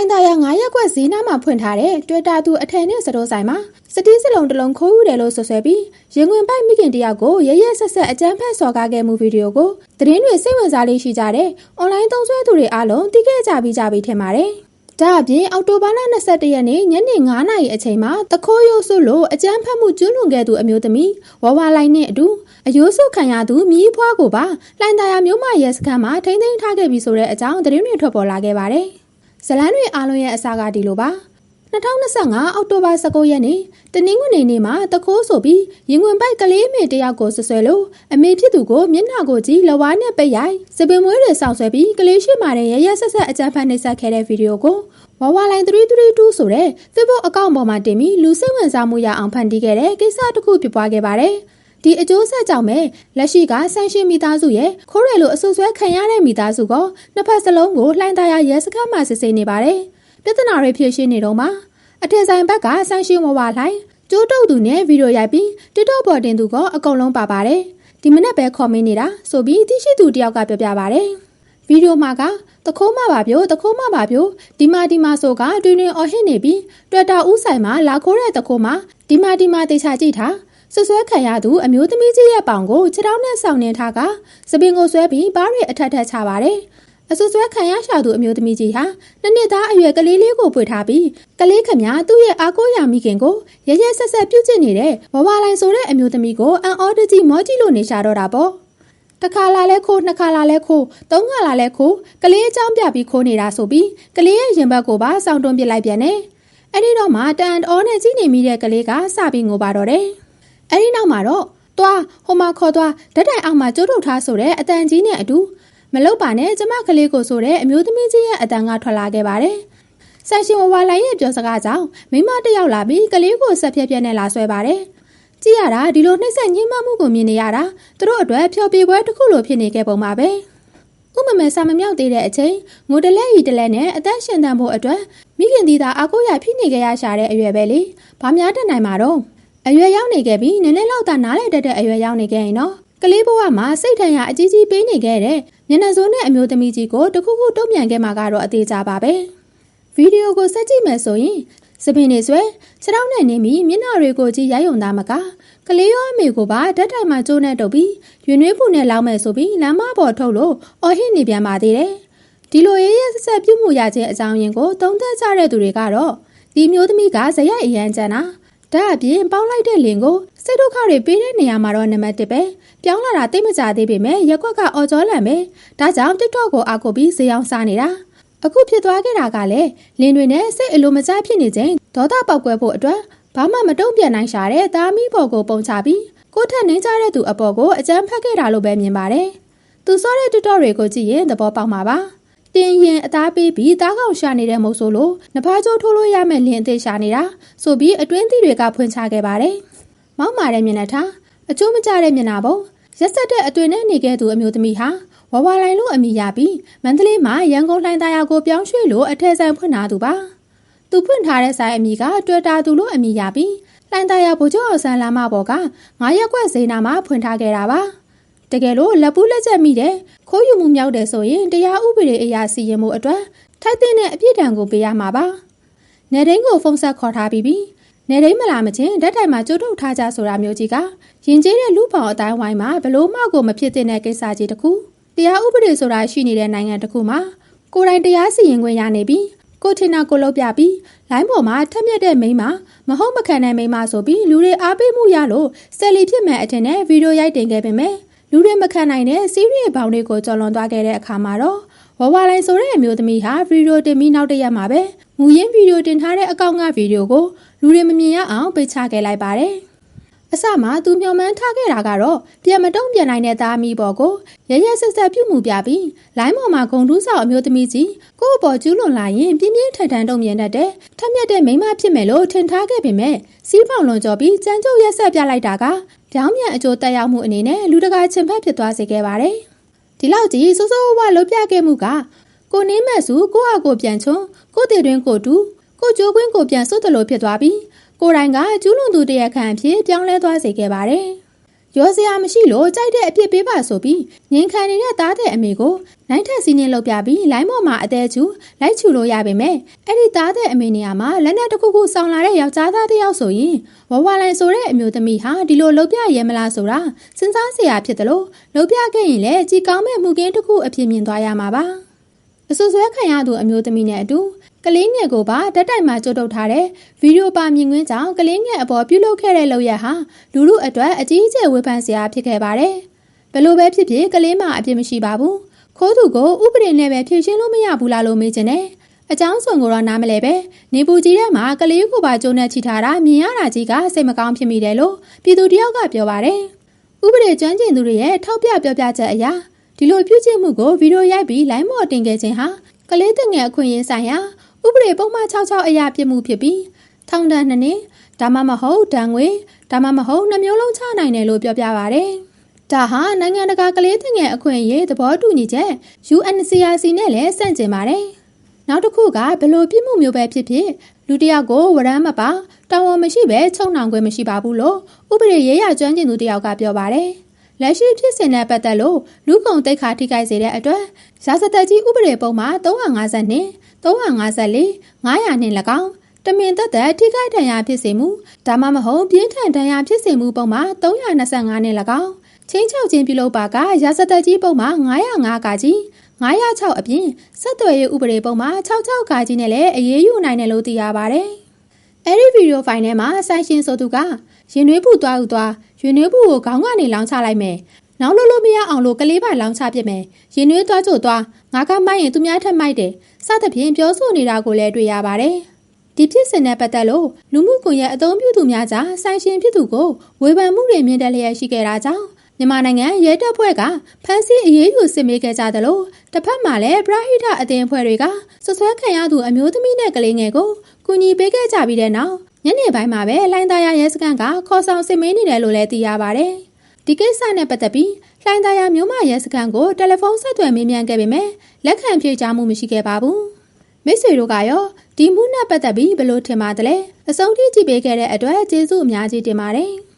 လိုင်းသားရ9ရက်ကွက်ဈေးနားမှာဖွင့်ထားတဲ့တွေ့တာသူအထည်နဲ့စတိုးဆိုင်မှာစတီးစလုံးတစ်လုံးခိုးယူတယ်လို့ဆွဆွဲပြီးရင်ဝင်ပိုက်မိခင်တယောက်ကိုရရက်ဆက်ဆက်အကြမ်းဖက်စော်ကားခဲ့မှုဗီဒီယိုကိုသတင်းတွေစိတ်ဝင်စားလေးရှိကြတဲ့အွန်လိုင်းသုံးစွဲသူတွေအားလုံးသိခဲ့ကြပြီးကြပြီထင်ပါတယ်။ဒါအပြင်အောက်တိုဘာလ22ရက်နေ့ညနေ9:00နာရီအချိန်မှာတခိုးရိုးစုလို့အကြမ်းဖက်မှုကျူးလွန်ခဲ့သူအမျိုးသမီးဝဝလိုင်းနဲ့အတူအယိုးစုခံရသူမြီးဖွားကိုပါလှိုင်သာယာမြို့မရဲစခန်းမှာထိန်းသိမ်းထားခဲ့ပြီးဆိုတဲ့အကြောင်းသတင်းတွေထွက်ပေါ်လာခဲ့ပါတယ်။ ဇလန်းတွေအားလုံးရဲ့အစားကဒီလိုပါ2025အောက်တိုဘာ19ရက်နေ့တနင်္ဂနွေနေ့မှာတခိုးဆိုပြီးရင်ဝင်ပိုက်ကလေးမေတယောက်ကိုဆွဆွဲလို့အမေဖြစ်သူကိုမျက်နှာကိုကြည့်လဝါးနဲ့ပိတ်ရိုက်စပင်မွေးတွေဆောက်ဆွဲပြီးကလေးရှိမာတဲ့ရရဆက်ဆက်အကြမ်းဖက်နှိပ်စက်ခဲ့တဲ့ဗီဒီယိုကိုဝဝလိုင်း332ဆိုတဲ့ Facebook အကောင့်ပေါ်မှာတင်ပြီးလူစိတ်ဝင်စားမှုရအောင်ဖန်တီးခဲ့တဲ့ကိစ္စတစ်ခုဖြစ်ပွားခဲ့ပါတယ်။ ဒီအကျိုးဆက်ကြောင့်ပဲလက်ရှိကဆန်ရှင်မိသားစုရဲ့ခိုးရလို့အဆူဆွဲခံရတဲ့မိသားစုကနှစ်ဖက်စလုံးကိုလှိုင်းသားရရဲစခန်းမှာစစ်ဆေးနေပါတယ်။ပြဿနာတွေဖြေရှင်းနေတော့မှအထက်ဆိုင်ဘက်ကဆန်ရှင်ဝဝလှိုင်းကျိုးတုပ်သူနဲ့ဗီဒီယိုရိုက်ပြီး TikTok ပေါ်တင်သူကအကုန်လုံးပါပါတယ်။ဒီမနေ့ပဲခေါ်မင်းနေတာဆိုပြီးသိရှိသူတယောက်ကပြောပြပါတယ်။ဗီဒီယိုမှာကတခိုးမပါပြိုတခိုးမပါပြိုဒီမာဒီမာဆိုကတွင်တွင်အော်ဟစ်နေပြီးတွက်တာဥဆိုင်မှာလာခိုးတဲ့တခိုးမဒီမာဒီမာတေချာကြည့်ထား ဆွဆွဲခံရသူအမျိုးသမီးကြီးရဲ့ပေါင်ကိုခြေထောက်နဲ့ဆောင်းနေထားကစပင်ကိုဆွဲပြီးဘားတွေအထက်ထက်ချပါတယ်။အဆွဆွဲခံရရှာသူအမျိုးသမီးကြီးဟာနှစ်နှစ်သားအရွယ်ကလေးလေးကိုပွေထားပြီးကလေးခမသူ့ရဲ့အားကိုးရာမိခင်ကိုရရဆက်ဆက်ပြုတ်ကျင်နေတဲ့ဝဝလိုင်းဆိုတဲ့အမျိုးသမီးကိုအန်အော်တကြီးမောကြီးလို့နေရှာတော့တာပေါ့။တစ်ခါလာလဲခိုးနှစ်ခါလာလဲခိုးသုံးခါလာလဲခိုးကလေးအကြောင်းပြပြီးခိုးနေတာဆိုပြီးကလေးရဲ့ရင်ဘတ်ကိုပါစောင်းတွန်းပစ်လိုက်ပြန်တယ်။အဲ့ဒီတော့မှတန်အောနဲ့ကြီးနေမိတဲ့ကလေးကစပြီးငိုပါတော့တယ်။ အဲဒီနောက်မှာတော့သွားဟိုမှာခေါ်သွားဓာတ်တိုင်အောက်မှာကျိုးထုတ်ထားဆိုတဲ့အတန်ကြီးနဲ့အတူမလုတ်ပါနဲ့ကျမကလေးကိုဆိုတဲ့အမျိုးသမီးကြီးရဲ့အတန်ကထွက်လာခဲ့ပါတယ်။ဆန်ရှင်ဝဝလိုင်းရဲ့ပြောစကားကြောင့်မိမတယောက်လာပြီးကလေးကိုဆက်ဖြက်ဖြက်နဲ့လာဆွဲပါတယ်။ကြည့်ရတာဒီလိုနှိမ့်ဆက်ညှဉ်းပန်းမှုကိုမြင်နေရတာသူတို့အတွက်ဖျော်ပြပွဲတစ်ခုလိုဖြစ်နေခဲ့ပုံပါပဲ။ဥမမဲစာမမြောက်သေးတဲ့အချိန်ငိုတလဲရီတလဲနဲ့အသက်ရှင်သန်ဖို့အတွက်မိခင်ဒီသာအကိုရဖိနေကြရရှာတဲ့အရွယ်ပဲလေ။ဘာများတက်နိုင်မှာတော့ အရွယ်ရောက်နေခဲ့ပြီးနည်းနည်းလောက်သာနားလည်တတ်တဲ့အရွယ်ရောက်နေခဲ့ရင်တော့ကလေးဘဝမှာစိတ်ထန်ရအကြီးကြီးပေးနေခဲ့တဲ့မျက်နှာစိုးနဲ့အမျိုးသမီးကြီးကိုတခုခုတုံ့ပြန်ခဲ့မှာကတော့အသေးကြပါပဲဗီဒီယိုကိုဆက်ကြည့်မယ်ဆိုရင်စပင်နေဆွဲခြေထောက်နဲ့နေပြီးမျက်နှာတွေကိုကြည့်ရိုက်ုံသားမကကလေးရောအမေကိုပါဓာတ်တိုင်မှာကျိုးနဲ့တုပ်ပြီးရွနှွေးပူနဲ့လောင်းမယ်ဆိုပြီးလမ်းမပေါ်ထုတ်လို့အော်ဟစ်နေပြန်ပါသေးတယ်ဒီလိုရေးရဆက်ပြုမှုရခြင်းအကြောင်းရင်းကိုသုံးသပ်ကြတဲ့သူတွေကတော့ဒီမျိုးသမီးကဇယက်အရန်ကျန်တာ ဒါအပြင်ပေါင်းလိုက်တဲ့လင်ကိုစိတ်ဒုက္ခတွေပေးတဲ့နေရာမှာတော့နံပါတ်1ပဲပြောင်းလာတာသိမကြသေးပေမဲ့ရက်ွက်ကအော်ကျော်လန်ပဲဒါကြောင့် TikTok ကိုအားကိုပြီးဈေးအောင်စားနေတာအခုဖြစ်သွားခဲ့တာကလည်းလင်တွေနဲ့စိတ်အလိုမကျဖြစ်နေခြင်းဒေါသပေါက်ကွဲဖို့အတွက်ဘာမှမတုံ့ပြန်နိုင်ရှာတဲ့သားမီးပေါ်ကိုပုံချပြီးကိုထက်နှင်းကြတဲ့သူအပေါ်ကိုအကြမ်းဖက်ခဲ့တာလို့ပဲမြင်ပါတယ်သူစောတဲ့ TikTok တွေကိုကြည့်ရင်သဘောပေါက်မှာပါ တင်းရင်အသားပေးပြီးသားကောင်ရှာနေတဲ့မုတ်ဆိုလို့နဖားကျိုးထိုးလို့ရမယ့်လင်းအသေးရှာနေတာဆိုပြီးအတွင်းသီးတွေကဖွင့်ချခဲ့ပါတယ်။မောက်မာတဲ့မျက်နှာထားအကျိုးမကျတဲ့မျက်နှာပုံရက်ဆက်တဲ့အတွင်နဲ့နေခဲ့သူအမျိုးသမီးဟာဝဝလိုင်းလို့အမိရပြီးမန္တလေးမှာရန်ကုန်လိုင်းသားယာကိုပြောင်းရွှေ့လို့အထက်ဆိုင်ဖွင့်လာသူပါ။သူဖွင့်ထားတဲ့ဆိုင်အမိကတွေ့တာသူလို့အမိရပြီးလိုင်းသားယာဗိုလ်ချုပ်အောင်ဆန်းလမ်းမပေါ်ကငါးရက်ွက်ဈေးနာမှာဖွင့်ထားခဲ့တာပါ။ တကယ်လို့လက်ပူးလက်ချက်မိတဲ့ခိုးယူမှုမြောက်တယ်ဆိုရင်တရားဥပဒေအရာစီရင်မှုအတွက်ထိုက်တဲ့အပြစ်ဒဏ်ကိုပေးရမှာပါ။နေတိုင်းကိုဖုန်းဆက်ခေါ်ထားပြီးပြီ။နေတိုင်းမလာမချင်းဓာတ်တိုင်မှာကြိုးထုတ်ထားကြဆိုတာမျိုးကြီးကရင်ကျေးတဲ့လူပေါင်းအတိုင်းဝိုင်းမှာဘလို့မှကိုမဖြစ်တဲ့ကိစ္စကြီးတခုတရားဥပဒေဆိုတာရှိနေတဲ့နိုင်ငံတခုမှာကိုယ်တိုင်တရားစီရင်ခွင့်ရနေပြီးကိုထင်တာကိုလုပ်ပြပြီးလိုင်းပေါ်မှာထက်မြက်တဲ့မိန်းမမဟုတ်မခံတဲ့မိန်းမဆိုပြီးလူတွေအားပေးမှုရလို့ဆယ်လီဖြစ်မဲ့အထင်နဲ့ဗီဒီယိုရိုက်တင်ခဲ့ပေမဲ့ လူတွေမခံနိုင်တဲ့စီးရီးဘောင်တွေကိုကျော်လွန်သွားခဲ့တဲ့အခါမှာတော့ဝဝလိုင်းဆိုတဲ့အမျိုးသမီးဟာဗီဒီယိုတင်ပြီးနောက်တရက်မှာပဲမူရင်းဗီဒီယိုတင်ထားတဲ့အကောင့်ကဗီဒီယိုကိုလူတွေမမြင်ရအောင်ပိတ်ချခဲ့လိုက်ပါတယ်။ အစမှသူမျှော်မှန်းထားခဲ့တာကတော့ပြန်မတုံ့ပြန်နိုင်တဲ့သားမီးပေါ်ကိုရရဆက်ဆက်ပြုတ်မှုပြပြီးလိုင်းပေါ်မှာဂုံတူးဆောက်အမျိုးသမီးကြီးကိုယ့်အပေါ်ကျူးလွန်လာရင်ပြင်းပြင်းထန်ထန်တုံ့ပြန်တတ်တဲ့ထက်မြက်တဲ့မိန်းမဖြစ်မယ်လို့ထင်ထားခဲ့ပေမဲ့စီးပေါင်လွန်ကျော်ပြီးကြမ်းကြုတ်ရက်ဆက်ပြလိုက်တာကပြောင်းပြန်အကျိုးတက်ရောက်မှုအနေနဲ့လူတကာချင်ဖက်ဖြစ်သွားစေခဲ့ပါတယ်။ဒီလောက်ကြီးစိုးစိုးဝါလှုပ်ပြခဲ့မှုကကိုနင်းမဲ့စုကိုဟာကိုပြန်ချုံကိုတည်တွင်ကိုတူကိုကျိုးကွင်းကိုပြန်စွတ်တယ်လို့ဖြစ်သွားပြီး ကိုတိုင်ကကျူးလွန်သူတရက်ခန့်အဖြစ်ပြောင်းလဲသွားစေခဲ့ပါတယ်။ရောစရာမရှိလို့ကြိုက်တဲ့အပြစ်ပေးပါဆိုပြီးငင်ခံနေတဲ့သားတဲ့အမေကိုနိုင်ထက်စီးနှင်းလောက်ပြပြီးလိုင်းပေါ်မှာအသေးချူလိုက်ချူလို့ရပါမယ်အဲ့ဒီသားတဲ့အမေနေရာမှာလက်နက်တစ်ခုခုစောင်းလာတဲ့ယောက်ျားသားတစ်ယောက်ဆိုရင်ဝဝလိုင်ဆိုတဲ့အမျိုးသမီးဟာဒီလိုလှုပ်ပြရဲမလားဆိုတာစဉ်းစားစရာဖြစ်တယ်လို့လှုပ်ပြခဲ့ရင်လည်းကြည်ကောင်းမဲ့မှုကင်းတစ်ခုအဖြစ်မြင်သွားရမှာပါ အဆူဆွဲခံရသူအမျိုးသမီးနဲ့အတူကလေးငယ်ကိုပါတက်တိုင်မှာကြိုးတုပ်ထားတဲ့ဗီဒီယိုပါမြင်ကွင်းကြောင့်ကလေးငယ်အပေါ်ပြုလုပ်ခဲ့တဲ့လုပ်ရဟာလူလူအတွက်အကြီးအကျယ်ဝေဖန်စရာဖြစ်ခဲ့ပါတယ်။ဘလို့ပဲဖြစ်ဖြစ်ကလေးမအပြစ်မရှိပါဘူး။ခိုးသူကိုဥပဒေနဲ့ပဲဖြေရှင်းလို့မရဘူးလားလို့မေးချင်တယ်။အကြောင်းစုံကိုတော့နားမလဲပဲနေပူကြီးထဲမှာကလေးကိုပါကျုံနဲ့ချီထားတာမြင်ရတာကြီးကစိတ်မကောင်းဖြစ်မိတယ်လို့ပြည်သူတယောက်ကပြောပါတယ်။ဥပဒေကျွမ်းကျင်သူတွေရဲ့ထောက်ပြပြောပြချက်အရ ဒီလိုပြုကျင့်မှုကိုဗီဒီယိုရိုက်ပြီးလိုင်းမော်တင်ခဲ့ခြင်းဟာကလေးတငယ်အခွင့်အရေးဆိုင်ရာဥပဒေပုံမှန်66အရာပြစ်မှုဖြစ်ပြီးထောင်ဒဏ်နှစ်နှစ်ဒါမှမဟုတ်ဒဏ်ငွေဒါမှမဟုတ်နှမျိုးလုံးချနိုင်တယ်လို့ပြောပြပါဗျ။ဒါဟာနိုင်ငံတကာကလေးငယ်အခွင့်အရေးသဘောတူညီချက် UNCRC နဲ့လည်းဆန့်ကျင်ပါတယ်။နောက်တစ်ခုကဘလို့ပြစ်မှုမျိုးပဲဖြစ်ဖြစ်လူတစ်ယောက်ကိုဝရမ်းမပါတာဝန်မရှိပဲချုံနှောင်ခွင့်မရှိပါဘူးလို့ဥပဒေရေးရကျွမ်းကျင်သူတစ်ယောက်ကပြောပါတယ်။ လက်ရှိဖြစ်စဉ်နဲ့ပတ်သက်လို့လူကုန်တိတ်ခါထိခိုက်စေတဲ့အတွက်ရာဇသက်ကြီးဥပဒေပုံမှာ352 354 900နဲ့၎င်းတမင်သက်သက်ထိခိုက်ဒဏ်ရာဖြစ်စေမှုဒါမှမဟုတ်ပြင်းထန်ဒဏ်ရာဖြစ်စေမှုပုံမှာ325နဲ့၎င်းချင်းချောက်ခြင်းပြုလုပ်ပါကရာဇသက်ကြီးပုံမှာ905ကကြီး906အပြင်ဆက်သွယ်ရေးဥပဒေပုံမှာ66ကကြီးနဲ့လည်းအရေးယူနိုင်တယ်လို့သိရပါတယ်။အဲဒီဗီဒီယိုဖိုင်ထဲမှာဆိုင်ရှင်ဆိုသူက ရင်နှွေးပူသွားဥသွားရင်နှွေးပူကိုခေါင်းကနေလောင်းချလိုက်မယ်။နောက်လို့လို့မရအောင်လို့ကလေးပါလောင်းချပစ်မယ်။ရင်နှွေးသွားကြို့သွားငါကမိုက်ရင်သူများထက်မိုက်တယ်စသဖြင့်ပြောဆိုနေတာကိုလည်းတွေ့ရပါတယ်။ဒီဖြစ်စဉ်နဲ့ပတ်သက်လို့လူမှုကွန်ရက်အသုံးပြုသူများကြားဆိုင်ရှင်ဖြစ်သူကိုဝေဖန်မှုတွေမြင့်တက်လျက်ရှိခဲ့တာကြောင့် မြန်မာနိုင်ငံရဲတပ်ဖွဲ့ကဖမ်းဆီးအရေးယူစစ်မေးခဲ့ကြသလိုတစ်ဖက်မှာလည်းပရဟိတအသင်းအဖွဲ့တွေကဆွဆွဲခံရသူအမျိုးသမီးနဲ့ကလေးငယ်ကိုကူညီပေးခဲ့ကြပြီးတဲ့နောက်ညနေပိုင်းမှာပဲလိုင်းသားရရဲစခန်းကခေါ်ဆောင်စစ်မေးနေတယ်လို့လည်းသိရပါတယ်။ဒီကိစ္စနဲ့ပတ်သက်ပြီးလှိုင်းသားရမြို့မရဲစခန်းကိုတယ်လီဖုန်းဆက်သွယ်မေးမြန်းခဲ့ပေမဲ့လက်ခံဖြေကြားမှုမရှိခဲ့ပါဘူး။မိတ်ဆွေတို့ကရောဒီမှုနဲ့ပတ်သက်ပြီးဘယ်လိုထင်ပါသလဲအဆုံးထိကြည့်ပေးခဲ့တဲ့အတွက်ကျေးဇူးအများကြီးတင်ပါတယ်။